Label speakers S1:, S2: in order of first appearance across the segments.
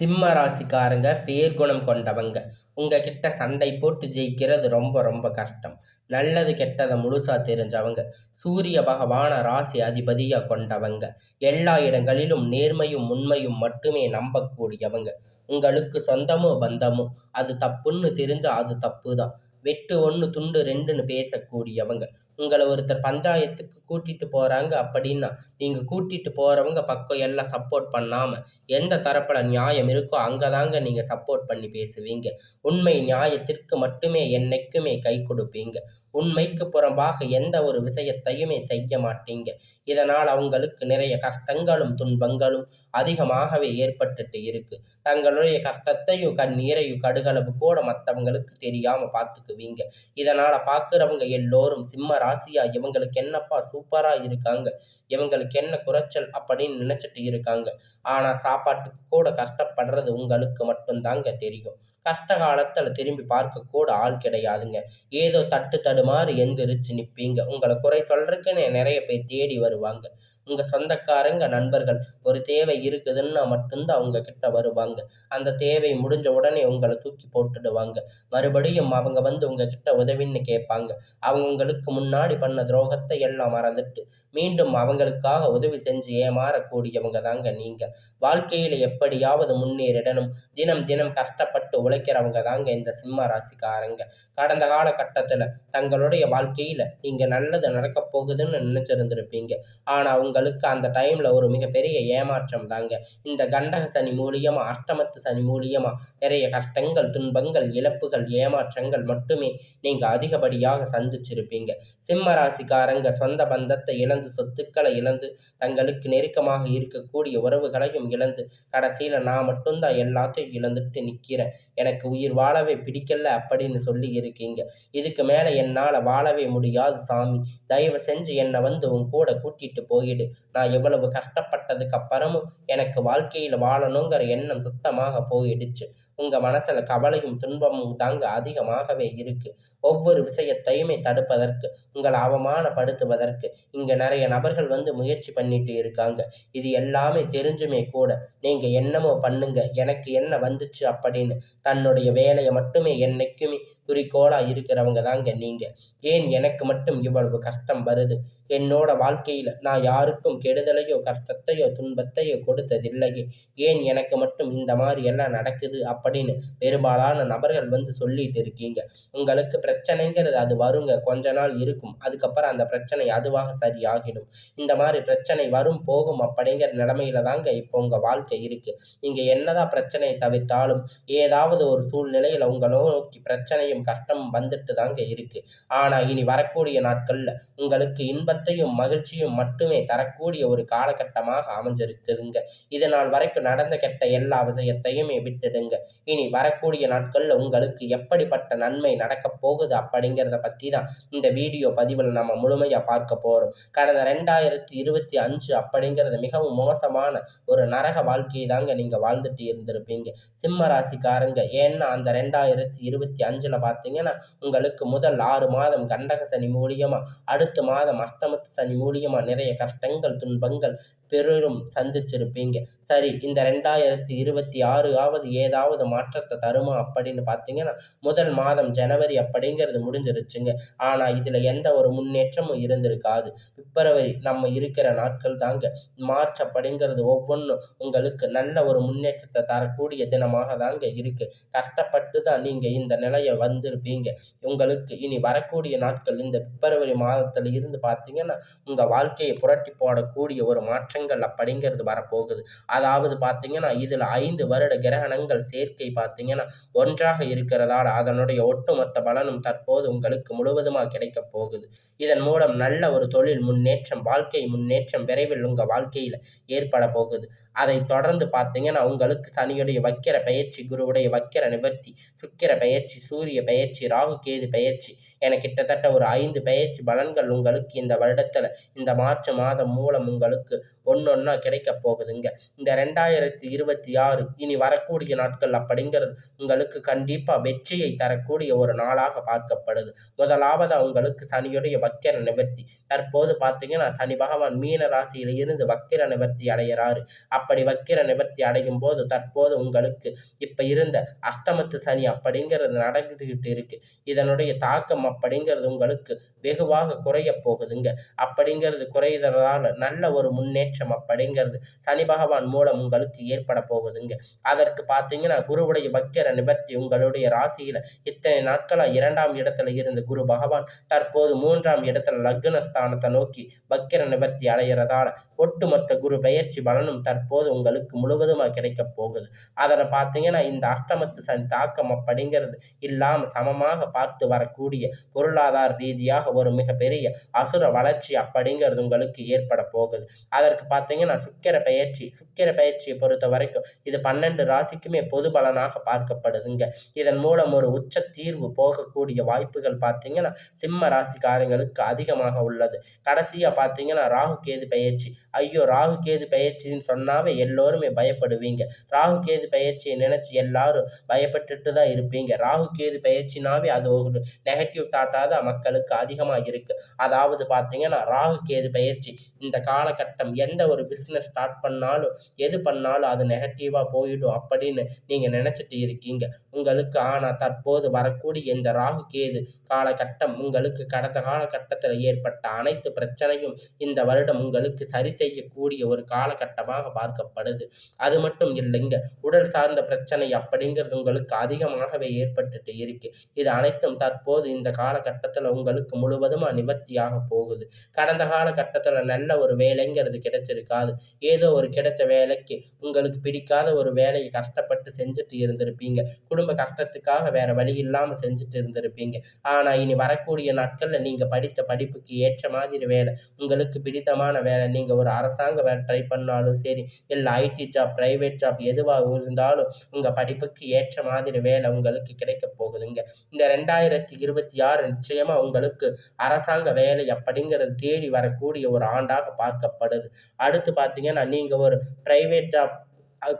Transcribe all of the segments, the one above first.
S1: சிம்ம ராசிக்காரங்க பேர்குணம் கொண்டவங்க. உங்ககிட்ட சண்டை போட்டு ஜெயிக்கிறது ரொம்ப ரொம்ப கஷ்டம். நல்லது கெட்டதை முழுசாக தெரிஞ்சவங்க. சூரிய பகவான ராசி அதிபதியாக கொண்டவங்க. எல்லா இடங்களிலும் நேர்மையும் உண்மையும் மட்டுமே நம்பக்கூடியவங்க. உங்களுக்கு சொந்தமோ பந்தமோ அது தப்புன்னு தெரிஞ்சால் அது தப்பு தான் வெட்டு ஒன்று துண்டு ரெண்டுன்னு பேசக்கூடியவங்க. உங்களை ஒருத்தர் பஞ்சாயத்துக்கு கூட்டிகிட்டு போகிறாங்க அப்படின்னா நீங்கள் கூட்டிகிட்டு போகிறவங்க பக்கம் எல்லாம் சப்போர்ட் பண்ணாமல் எந்த தரப்பில் நியாயம் இருக்கோ அங்கே தாங்க நீங்கள் சப்போர்ட் பண்ணி பேசுவீங்க. உண்மை நியாயத்திற்கு மட்டுமே என்னைக்குமே கை கொடுப்பீங்க. உண்மைக்கு புறம்பாக எந்த ஒரு விஷயத்தையுமே செய்ய மாட்டீங்க. இதனால் அவங்களுக்கு நிறைய கஷ்டங்களும் துன்பங்களும் அதிகமாகவே ஏற்பட்டுட்டு இருக்கு. தங்களுடைய கஷ்டத்தையும் கண்ணீரையும் கடுகளவு கூட மற்றவங்களுக்கு தெரியாமல் பார்த்துக்குவீங்க. இதனால் பார்க்குறவங்க எல்லோரும் சிம்ம ராசியா இவங்களுக்கு என்னப்பா சூப்பராக இருக்காங்க இவங்களுக்கு என்ன குறைச்சல் அப்படின்னு நினச்சிட்டு இருக்காங்க. ஆனால் சாப்பாட்டுக்கு கூட கஷ்டப்படுறது உங்களுக்கு மட்டும்தாங்க தெரியும். கஷ்ட காலத்தில் திரும்பி பார்க்க கூட ஆள் கிடையாதுங்க. ஏதோ தட்டு தடுமாறு எந்திரிச்சு நிற்பீங்க உங்களை குறை சொல்கிறதுக்குன்னு நிறைய பேர் தேடி வருவாங்க. உங்கள் சொந்தக்காரங்க நண்பர்கள் ஒரு தேவை இருக்குதுன்னா மட்டும்தான் அவங்க கிட்ட வருவாங்க. அந்த தேவை முடிஞ்ச உடனே உங்களை தூக்கி போட்டுடுவாங்க. மறுபடியும் அவங்க வந்து உங்ககிட்ட உதவின்னு கேட்பாங்க. அவங்களுக்கு முன்னாடி பண்ண துரோகத்தை எல்லாம் மறந்துட்டு மீண்டும் அவங்களுக்காக உதவி செஞ்சு ஏமாறக்கூடியவங்க தாங்க நீங்கள் வாழ்க்கையில் எப்படியாவது முன்னேறிடணும். தினம் தினம் கஷ்டப்பட்டு உழைக்கிறவங்க தாங்க இந்த சிம்ம ராசிக்காரங்க. கடந்த காலகட்டத்தில் தங்களுடைய வாழ்க்கையில் நீங்கள் நல்லது நடக்க போகுதுன்னு நினச்சிருந்துருப்பீங்க. ஆனால் உங்களுக்கு அந்த டைமில் ஒரு மிகப்பெரிய ஏமாற்றம் தாங்க இந்த கண்டக சனி மூலியமாக அஷ்டமத்து சனி மூலியமாக நிறைய கஷ்டங்கள் துன்பங்கள் இழப்புகள் ஏமாற்றங்கள் மட்டுமே நீங்கள் அதிகப்படியாக சந்திச்சிருப்பீங்க. சிம்ம ராசிக்காரங்க சொந்த பந்தத்தை இழந்து சொத்துக்களை இழந்து தங்களுக்கு நெருக்கமாக இருக்கக்கூடிய உறவுகளையும் இழந்து கடைசியில் நான் மட்டும்தான் எல்லாத்தையும் இழந்துட்டு நிற்கிறேன் எனக்கு உயிர் வாழவே பிடிக்கல அப்படின்னு சொல்லி இருக்கீங்க. இதுக்கு மேலே என்னால் வாழவே முடியாது சாமி. தயவு செஞ்சு என்னை வந்து உன் கூட கூட்டிகிட்டு போயிடு. நான் எவ்வளவு கஷ்டப்பட்டதுக்கு அப்புறமும் எனக்கு வாழ்க்கையில் வாழணுங்கிற எண்ணம் சுத்தமாக போயிடுச்சு. உங்கள் மனசில் கவலையும் துன்பமும் தாங்க அதிகமாகவே இருக்குது ஒவ்வொரு விஷயத்தையுமே தடுப்பதற்கு உங்களை அவமானப்படுத்துவதற்கு இங்கே நிறைய நபர்கள் வந்து முயற்சி பண்ணிட்டு இருக்காங்க. இது எல்லாமே தெரிஞ்சுமே கூட நீங்கள் என்னமோ பண்ணுங்க. எனக்கு என்ன வந்துச்சு அப்படின்னு தன்னுடைய வேலையை மட்டுமே என்னைக்குமே குறிக்கோளாக இருக்கிறவங்க தாங்க நீங்கள் ஏன் எனக்கு மட்டும் இவ்வளவு கஷ்டம் வருது? என்னோட வாழ்க்கையில் நான் யாருக்கும் கெடுதலையோ கஷ்டத்தையோ துன்பத்தையோ கொடுத்ததில்லையே. ஏன் எனக்கு மட்டும் இந்த மாதிரி எல்லாம் நடக்குது அப்படின்னு பெரும்பாலான நபர்கள் வந்து சொல்லிட்டு இருக்கீங்க. உங்களுக்கு பிரச்சனைங்கிறது அது வருங்க கொஞ்ச நாள் இருக்கும். அதுக்கப்புறம் அந்த பிரச்சனை அதுவாக சரியாகிடும். இந்த மாதிரி பிரச்சனை வரும் போகும் அப்படிங்கிற நிலமையில தாங்க இப்போ உங்கள் வாழ்க்கை இருக்குது நீங்கள் என்னதான் பிரச்சனையை தவிர்த்தாலும் ஏதாவது ஒரு சூழ்நிலையில் உங்களை நோக்கி பிரச்சனையும் கஷ்டமும் வந்துட்டு தாங்க இருக்குது ஆனால் இனி வரக்கூடிய நாட்களில் உங்களுக்கு இன்பத்தையும் மகிழ்ச்சியும் மட்டுமே தரக்கூடிய ஒரு காலகட்டமாக அமைஞ்சிருக்குதுங்க. இதனால் வரைக்கும் நடந்த கெட்ட எல்லா விஷயத்தையுமே விட்டுடுங்க. இனி வரக்கூடிய நாட்களில் உங்களுக்கு எப்படிப்பட்ட நன்மை நடக்கப் போகுது அப்படிங்கிறத பற்றி தான் இந்த வீடியோ பதிவில் நம்ம முழுமையாக பார்க்க போகிறோம் கடந்த ரெண்டாயிரத்தி இருபத்தி அஞ்சு அப்படிங்கிறது மிகவும் மோசமான ஒரு நரக வாழ்க்கையை தாங்க நீங்கள் வாழ்ந்துட்டு இருந்திருப்பீங்க. சிம்ம ராசிக்காரங்க ஏன்னா அந்த ரெண்டாயிரத்தி இருபத்தி அஞ்சில் பார்த்தீங்கன்னா உங்களுக்கு முதல் ஆறு மாதம் கண்டக சனி மூலியமாக அடுத்த மாதம் அஷ்டமத்து சனி மூலியமாக நிறைய கஷ்டங்கள் துன்பங்கள் பெரும் சந்திச்சிருப்பீங்க. சரி இந்த ரெண்டாயிரத்தி இருபத்தி ஆறு ஆவது ஏதாவது மாற்றத்தை தருமா அப்படின்னு பார்த்தீங்கன்னா முதல் மாதம் ஜனவரி அப்படிங்கிறது முடிஞ்சிருச்சுங்க. ஆனால் இதில் எந்த ஒரு முன்னேற்றமும் இருந்திருக்காது. பிப்ரவரி நம்ம இருக்கிற நாட்கள் தாங்க. மார்ச் அப்படிங்கிறது ஒவ்வொன்றும் உங்களுக்கு நல்ல ஒரு முன்னேற்றத்தை தரக்கூடிய தினமாக தாங்க இருக்குது கஷ்டப்பட்டு தான் நீங்கள் இந்த நிலையை வந்திருப்பீங்க. உங்களுக்கு இனி வரக்கூடிய நாட்கள் இந்த பிப்ரவரி மாதத்தில் இருந்து பார்த்தீங்கன்னா உங்கள் வாழ்க்கையை புரட்டி போடக்கூடிய ஒரு மாற்றம் மாற்றங்கள் அப்படிங்கிறது வரப்போகுது. அதாவது பார்த்தீங்கன்னா இதில் ஐந்து வருட கிரகணங்கள் சேர்க்கை பார்த்தீங்கன்னா ஒன்றாக இருக்கிறதால அதனுடைய ஒட்டுமொத்த பலனும் தற்போது உங்களுக்கு முழுவதுமாக கிடைக்கப் போகுது. இதன் மூலம் நல்ல ஒரு தொழில் முன்னேற்றம் வாழ்க்கை முன்னேற்றம் விரைவில் உங்கள் வாழ்க்கையில் ஏற்பட போகுது. அதை தொடர்ந்து பார்த்தீங்கன்னா உங்களுக்கு சனியுடைய வக்கிர பயிற்சி குருவுடைய வக்கிர நிவர்த்தி சுக்கிர பயிற்சி சூரிய பயிற்சி ராகு கேது பயிற்சி என கிட்டத்தட்ட ஒரு ஐந்து பயிற்சி பலன்கள் உங்களுக்கு இந்த வருடத்தில் இந்த மார்ச் மாதம் மூலம் உங்களுக்கு ஒன்னொன்னா கிடைக்க போகுதுங்க. இந்த ரெண்டாயிரத்தி இருபத்தி ஆறு இனி வரக்கூடிய நாட்கள் அப்படிங்கிறது உங்களுக்கு கண்டிப்பா வெற்றியை தரக்கூடிய ஒரு நாளாக பார்க்கப்படுது. முதலாவது உங்களுக்கு சனியுடைய வக்கிர நிவர்த்தி. தற்போது பார்த்தீங்கன்னா சனி பகவான் மீன ராசியில் இருந்து வக்கிர நிவர்த்தி அடைகிறாரு. அப்படி வக்கிர நிவர்த்தி அடையும் போது தற்போது உங்களுக்கு இப்ப இருந்த அஷ்டமத்து சனி அப்படிங்கிறது நடந்துகிட்டு இருக்கு. இதனுடைய தாக்கம் அப்படிங்கிறது உங்களுக்கு வெகுவாக குறைய போகுதுங்க. அப்படிங்கிறது குறைகிறதால நல்ல ஒரு முன்னேற்றம் அப்படிங்கிறது சனி பகவான் மூலம் உங்களுக்கு ஏற்பட போகுதுங்க. அதற்கு பார்த்தீங்கன்னா குருவுடைய வக்கிர நிவர்த்தி உங்களுடைய ராசியில இத்தனை நாட்களாக இரண்டாம் இடத்துல இருந்த குரு பகவான் தற்போது மூன்றாம் இடத்துல லக்ன ஸ்தானத்தை நோக்கி பக்கிர நிவர்த்தி அடைகிறதால ஒட்டுமொத்த குரு பெயர்ச்சி பலனும் தற்போது உங்களுக்கு முழுவதுமாக கிடைக்க போகுது. அதில் பார்த்தீங்கன்னா இந்த அஷ்டமத்து சனி தாக்கம் அப்படிங்கிறது இல்லாமல் சமமாக பார்த்து வரக்கூடிய பொருளாதார ரீதியாக ஒரு மிகப்பெரிய அசுர வளர்ச்சி அப்படிங்கிறது உங்களுக்கு ஏற்பட போகுது. அதற்கு பார்த்தீங்கன்னா சுக்கிர பயிற்சி சுக்கிர பயிற்சியை பொறுத்த வரைக்கும் இது பன்னெண்டு ராசிக்குமே பொது பலனாக பார்க்கப்படுதுங்க. இதன் மூலம் ஒரு உச்ச தீர்வு போகக்கூடிய வாய்ப்புகள் பார்த்தீங்கன்னா சிம்ம ராசிக்காரங்களுக்கு அதிகமாக உள்ளது. கடைசியாக பார்த்தீங்கன்னா ராகு கேது பயிற்சி ஐயோ ராகு கேது பயிற்சின்னு சொன்னாவே எல்லோருமே பயப்படுவீங்க. ராகு கேது பயிற்சியை நினச்சி எல்லாரும் பயப்பட்டுட்டு தான் இருப்பீங்க. ராகு கேது பயிற்சினாவே அது ஒரு நெகட்டிவ் தாட்டாக தான் மக்களுக்கு அதிகமாக இருக்குது அதாவது பார்த்தீங்கன்னா ராகு கேது பயிற்சி இந்த காலகட்டம் எந்த ஒரு பிஸ்னஸ் ஸ்டார்ட் பண்ணாலும் எது பண்ணாலும் அது நெகட்டிவாக போயிடும் அப்படின்னு நீங்கள் நினச்சிட்டு இருக்கீங்க. உங்களுக்கு ஆனால் தற்போது வரக்கூடிய இந்த ராகு கேது காலகட்டம் உங்களுக்கு கடந்த காலகட்டத்தில் ஏற்பட்ட அனைத்து பிரச்சனையும் இந்த வருடம் உங்களுக்கு சரி செய்யக்கூடிய ஒரு காலகட்டமாக பார்க்கப்படுது. அது மட்டும் இல்லைங்க உடல் சார்ந்த பிரச்சனை அப்படிங்கிறது உங்களுக்கு அதிகமாகவே ஏற்பட்டுட்டு இருக்கு. இது அனைத்தும் தற்போது இந்த காலகட்டத்தில் உங்களுக்கு முழுவதுமாக நிவர்த்தியாக போகுது. கடந்த காலகட்டத்தில் நல்ல ஒரு வேலைங்கிறது கிடைச்சிருக்காது ஏதோ ஒரு கிடைத்த வேலைக்கு உங்களுக்கு பிடிக்காத ஒரு வேலையை கஷ்டப்பட்டு செஞ்சுட்டு இருந்திருப்பீங்க. குடும்ப கஷ்டத்துக்காக வேற வழி இல்லாமல் செஞ்சுட்டு இருந்திருப்பீங்க. ஆனால் இனி வரக்கூடிய நாட்களில் நீங்கள் படித்த படிப்புக்கு ஏற்ற மாதிரி வேலை உங்களுக்கு பிடித்தமான வேலை நீங்கள் ஒரு அரசாங்க வேலை ட்ரை பண்ணாலும் சரி இல்லை ஐடி ஜாப் ப்ரைவேட் ஜாப் எதுவாக இருந்தாலும் உங்கள் படிப்புக்கு ஏற்ற மாதிரி வேலை உங்களுக்கு கிடைக்க போகுதுங்க. இந்த ரெண்டாயிரத்தி இருபத்தி ஆறு நிச்சயமாக உங்களுக்கு அரசாங்க வேலை அப்படிங்கிறது தேடி வரக்கூடிய ஒரு ஆண்டாக பார்க்கப்படுது. அடுத்து பார்த்தீங்கன்னா நீங்கள் ஒரு ப்ரைவேட் ஜாப்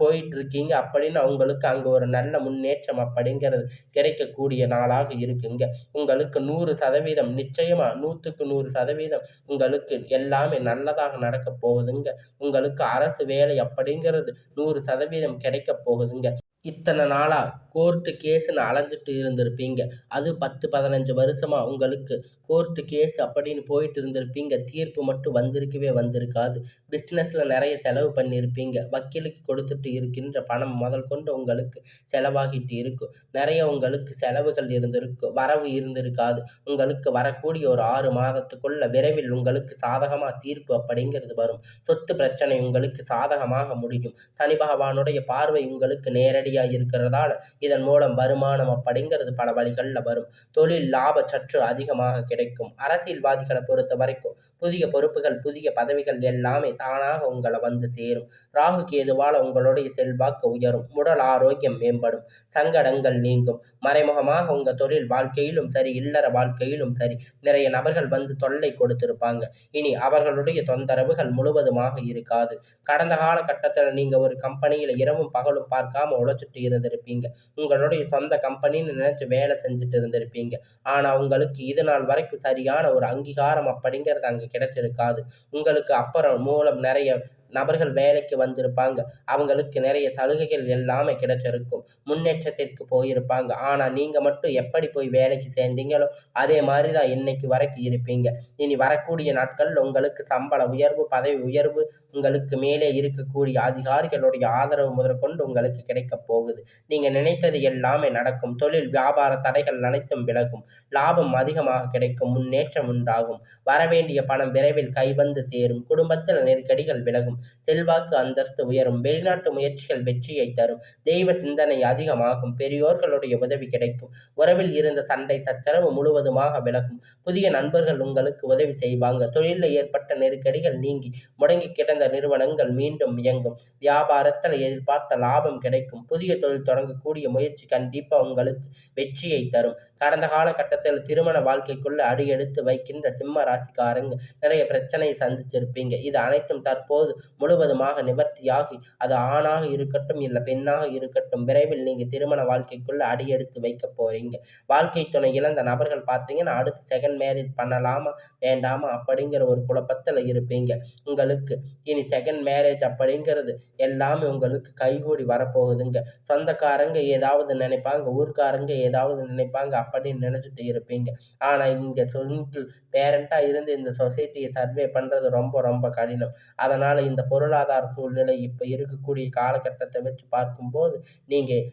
S1: போயிட்டுருக்கீங்க அப்படின்னு அவங்களுக்கு அங்கே ஒரு நல்ல முன்னேற்றம் அப்படிங்கிறது கிடைக்கக்கூடிய நாளாக இருக்குங்க. உங்களுக்கு நூறு சதவீதம் நிச்சயமாக நூற்றுக்கு நூறு சதவீதம் உங்களுக்கு எல்லாமே நல்லதாக நடக்க போகுதுங்க. உங்களுக்கு அரசு வேலை அப்படிங்கிறது நூறு சதவீதம் கிடைக்க போகுதுங்க. இத்தனை நாளாக கோர்ட்டு கேஸுன்னு அலைஞ்சிட்டு இருந்திருப்பீங்க. அது பத்து பதினஞ்சு வருஷமாக உங்களுக்கு கோர்ட்டு கேஸ் அப்படின்னு போயிட்டு இருந்திருப்பீங்க. தீர்ப்பு மட்டும் வந்திருக்கவே வந்திருக்காது. பிஸ்னஸில் நிறைய செலவு பண்ணியிருப்பீங்க வக்கீலுக்கு கொடுத்துட்டு இருக்கின்ற பணம் முதல் கொண்டு உங்களுக்கு செலவாகிட்டு இருக்கும். நிறைய உங்களுக்கு செலவுகள் இருந்திருக்கும். வரவு இருந்திருக்காது. உங்களுக்கு வரக்கூடிய ஒரு ஆறு மாதத்துக்குள்ள விரைவில் உங்களுக்கு சாதகமாக தீர்ப்பு அப்படிங்கிறது வரும். சொத்து பிரச்சனை உங்களுக்கு சாதகமாக முடியும். சனி பகவானுடைய பார்வை உங்களுக்கு நேரடியாக இருக்கிறதால இதன் மூலம் வருமானம் அப்படிங்கிறது பல வழிகளில் வரும். தொழில் லாப சற்று அதிகமாக கிடைக்கும். அரசியல்வாதிகளை பொறுத்த வரைக்கும் புதிய பொறுப்புகள் புதிய பதவிகள் எல்லாமே தானாக உங்களை வந்து சேரும். ராகு கேதுவால் உங்களுடைய செல்வாக்கு உயரும். உடல் ஆரோக்கியம் மேம்படும். சங்கடங்கள் நீங்கும். மறைமுகமாக உங்கள் தொழில் வாழ்க்கையிலும் சரி இல்லற வாழ்க்கையிலும் சரி நிறைய நபர்கள் வந்து தொல்லை கொடுத்திருப்பாங்க. இனி அவர்களுடைய தொந்தரவுகள் முழுவதுமாக இருக்காது. கடந்த காலகட்டத்தில் நீங்கள் ஒரு கம்பெனியில் இரவும் பகலும் பார்க்காம உழைச்சிட்டு இருந்திருப்பீங்க. உங்களுடைய சொந்த கம்பெனின்னு நினச்சி வேலை செஞ்சுட்டு இருந்திருப்பீங்க. ஆனால் உங்களுக்கு இது நாள் வரைக்கும் சரியான ஒரு அங்கீகாரம் அப்படிங்கிறது அங்கே கிடைச்சிருக்காது. உங்களுக்கு அப்புறம் மூலம் நிறைய நபர்கள் வேலைக்கு வந்திருப்பாங்க. அவங்களுக்கு நிறைய சலுகைகள் எல்லாமே கிடைச்சிருக்கும். முன்னேற்றத்திற்கு போயிருப்பாங்க. ஆனால் நீங்கள் மட்டும் எப்படி போய் வேலைக்கு சேர்ந்தீங்களோ அதே மாதிரி தான் இன்னைக்கு வரைக்கும் இருப்பீங்க. இனி வரக்கூடிய நாட்களில் உங்களுக்கு சம்பள உயர்வு பதவி உயர்வு உங்களுக்கு மேலே இருக்கக்கூடிய அதிகாரிகளுடைய ஆதரவு முதற்கொண்டு உங்களுக்கு கிடைக்க போகுது. நீங்கள் நினைத்தது எல்லாமே நடக்கும். தொழில் வியாபார தடைகள் அனைத்தும் விலகும். லாபம் அதிகமாக கிடைக்கும். முன்னேற்றம் உண்டாகும். வரவேண்டிய பணம் விரைவில் கைவந்து சேரும். குடும்பத்தில் நெருக்கடிகள் விலகும். செல்வாக்கு அந்தஸ்து உயரும் வெளிநாட்டு முயற்சிகள் வெற்றியை தரும். தெய்வ சிந்தனை அதிகமாகும் பெரியோர்களுடைய உதவி கிடைக்கும். உறவில் இருந்த சண்டை சச்சரவு முழுவதுமாக விலகும். புதிய நண்பர்கள் உங்களுக்கு உதவி செய்வாங்க. தொழிலில் ஏற்பட்ட நெருக்கடிகள் நீங்கி முடங்கி கிடந்த நிறுவனங்கள் மீண்டும் இயங்கும். வியாபாரத்தில் எதிர்பார்த்த லாபம் கிடைக்கும். புதிய தொழில் தொடங்கக்கூடிய முயற்சி கண்டிப்பாக உங்களுக்கு வெற்றியை தரும். கடந்த காலகட்டத்தில் திருமண வாழ்க்கைக்குள்ள அடியெடுத்து வைக்கின்ற சிம்ம ராசிக்காரங்க நிறைய பிரச்சனையை சந்திச்சிருப்பீங்க. இது அனைத்தும் தற்போது முழுவதுமாக நிவர்த்தியாகி அது ஆணாக இருக்கட்டும் இல்லை பெண்ணாக இருக்கட்டும் விரைவில் நீங்கள் திருமண வாழ்க்கைக்குள்ளே அடியெடுத்து வைக்க போகிறீங்க வாழ்க்கை துணை இழந்த நபர்கள் பார்த்தீங்கன்னா அடுத்து செகண்ட் மேரேஜ் பண்ணலாமா வேண்டாமா அப்படிங்கிற ஒரு குழப்பத்தில் இருப்பீங்க. உங்களுக்கு இனி செகண்ட் மேரேஜ் அப்படிங்கிறது எல்லாமே உங்களுக்கு கைகூடி வரப்போகுதுங்க. சொந்தக்காரங்க ஏதாவது நினைப்பாங்க ஊர்க்காரங்க ஏதாவது நினைப்பாங்க அப்படின்னு நினச்சிட்டு இருப்பீங்க. ஆனால் இங்கே சிங்கிள் பேரண்ட்டாக இருந்து இந்த சொசைட்டியை சர்வே பண்ணுறது ரொம்ப ரொம்ப கடினம். அதனால் இந்த பொருளாதார சூழ்நிலை இப்போ இருக்கக்கூடிய காலகட்டத்தை வச்சு பார்க்கும்போது நீங்கள்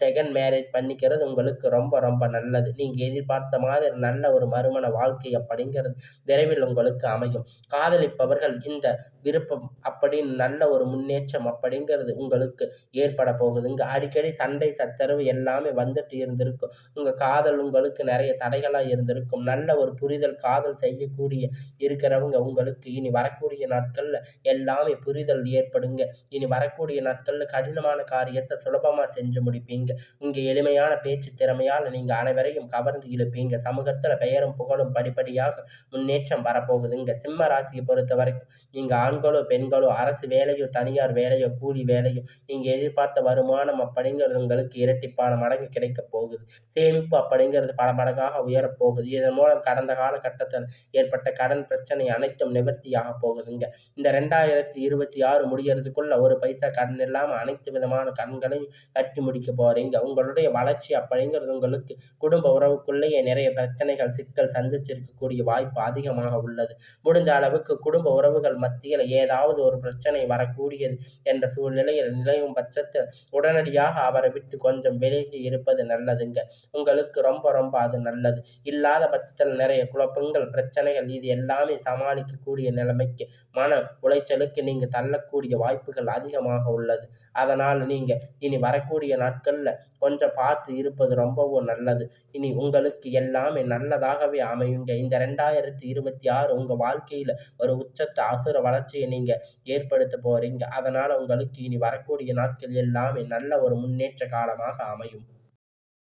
S1: செகண்ட் மேரேஜ் பண்ணிக்கிறது உங்களுக்கு ரொம்ப ரொம்ப நல்லது. நீங்கள் எதிர்பார்த்த மாதிரி நல்ல ஒரு மறுமண வாழ்க்கை அப்படிங்கிறது விரைவில் உங்களுக்கு அமையும். காதலிப்பவர்கள் இந்த விருப்பம் அப்படின்னு நல்ல ஒரு முன்னேற்றம் அப்படிங்கிறது உங்களுக்கு ஏற்பட போகுதுங்க அடிக்கடி சண்டை சச்சரவு எல்லாமே வந்துட்டு இருந்திருக்கும். உங்கள் காதல் உங்களுக்கு நிறைய தடைகளாக இருந்திருக்கும். நல்ல ஒரு புரிதல் காதல் செய்யக்கூடிய இருக்கிறவங்க உங்களுக்கு இனி வரக்கூடிய நாட்களில் எல்லாமே புரிதல் ஏற்படுங்க. இனி வரக்கூடிய நாட்களில் கடினமான காரியத்தை சுலபமாக செஞ்சு முடிப்பீங்க. உங்கள் எளிமையான பேச்சு திறமையால் நீங்கள் அனைவரையும் கவர்ந்து இழுப்பீங்க. சமூகத்தில் பெயரும் புகழும் படிப்படியாக முன்னேற்றம் வரப்போகுதுங்க. சிம்ம ராசியை பொறுத்த வரைக்கும் நீங்கள் ஆண்களோ பெண்களோ அரசு வேலையோ தனியார் வேலையோ கூலி வேலையோ நீங்கள் எதிர்பார்த்த வருமானம் அப்படிங்கிறது உங்களுக்கு இரட்டிப்பான மடங்கு கிடைக்க போகுது. சேமிப்பு அப்படிங்கிறது பல மடங்காக உயரப்போகுது. இதன் மூலம் கடந்த காலகட்டத்தில் ஏற்பட்ட கடன் பிரச்சனை அனைத்தும் நிவர்த்தியாக போகுதுங்க. இந்த ரெண்டாயிரத்தி இருபத்தி ஆறு முடிகிறதுக்குள்ள ஒரு பைசா கடன் இல்லாமல் அனைத்து விதமான கடன்களையும் கட்டி முடிக்க போறீங்க. உங்களுடைய வளர்ச்சி அப்படிங்கிறது உங்களுக்கு குடும்ப உறவுக்குள்ளேயே நிறைய பிரச்சனைகள் சிக்கல் சந்திச்சிருக்கக்கூடிய வாய்ப்பு அதிகமாக உள்ளது. முடிஞ்ச அளவுக்கு குடும்ப உறவுகள் மத்தியில் ஏதாவது ஒரு பிரச்சனை வரக்கூடியது என்ற சூழ்நிலையில் நிலையும் பட்சத்தில் உடனடியாக அவரை விட்டு கொஞ்சம் விலகி இருப்பது நல்லதுங்க. உங்களுக்கு ரொம்ப ரொம்ப அது நல்லது. இல்லாத பட்சத்தில் நிறைய குழப்பங்கள் பிரச்சனைகள் இது எல்லாமே சமாளிக்கக்கூடிய நிலைமைக்கு மன உளைச்சலுக்கு நீங்கள் தள்ளக்கூடிய வாய்ப்புகள் அதிகமாக உள்ளது. அதனால் நீங்கள் இனி வரக்கூடிய நாட்களில் கொஞ்சம் பார்த்து இருப்பது ரொம்பவும் நல்லது. இனி உங்களுக்கு எல்லாமே நல்லதாகவே அமையுங்க. இந்த ரெண்டாயிரத்தி இருபத்தி ஆறு உங்கள் வாழ்க்கையில் ஒரு உச்சத்தை அசுர வளர்ச்சியை நீங்கள் ஏற்படுத்த போகிறீங்க அதனால் உங்களுக்கு இனி வரக்கூடிய நாட்கள் எல்லாமே நல்ல ஒரு முன்னேற்ற காலமாக அமையும்.